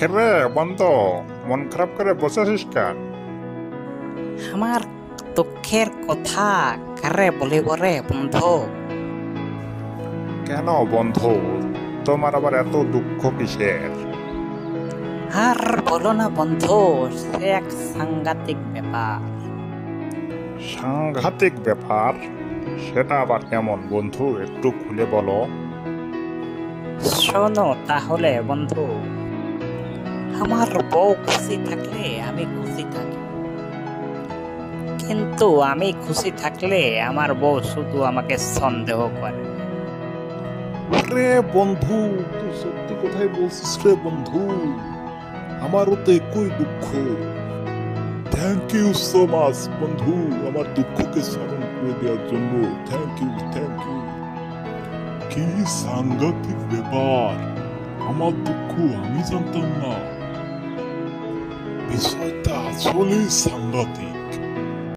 খেরে বন্ধ। মন খারাপ করে বসেছিস কেন? আমার দুঃখের কথা কারে বলিব রে বন্ধু? কেন বন্ধু? তোমার আবার এত দুঃখ কিসের? আর বলো না বন্ধু সে এক সাংঘাতিক ব্যাপার। সাংঘাতিক ব্যাপার? সেটা আবার কেমন বন্ধু? একটু খুলে বলো। শোনো তাহলে বন্ধু আমার বউ খুশি থাকলে আমি খুশি থাকি। কিন্তু আমি খুশি থাকলে আমার বউ শুধু আমাকে সন্দেহ করে। আরে বন্ধু, তুই সত্যি কথাই বলছিস রে বন্ধু। আমারও তো একই দুঃখ। থ্যাংক ইউ সো মাচ বন্ধু, আমার দুঃখকে স্মরণ করে দেওয়ার জন্য। থ্যাংক ইউ থ্যাংক ইউ কি সাংঘাতিক ব্যাপার। আমার দুঃখ আমি জানতাম না। episodio de Azul.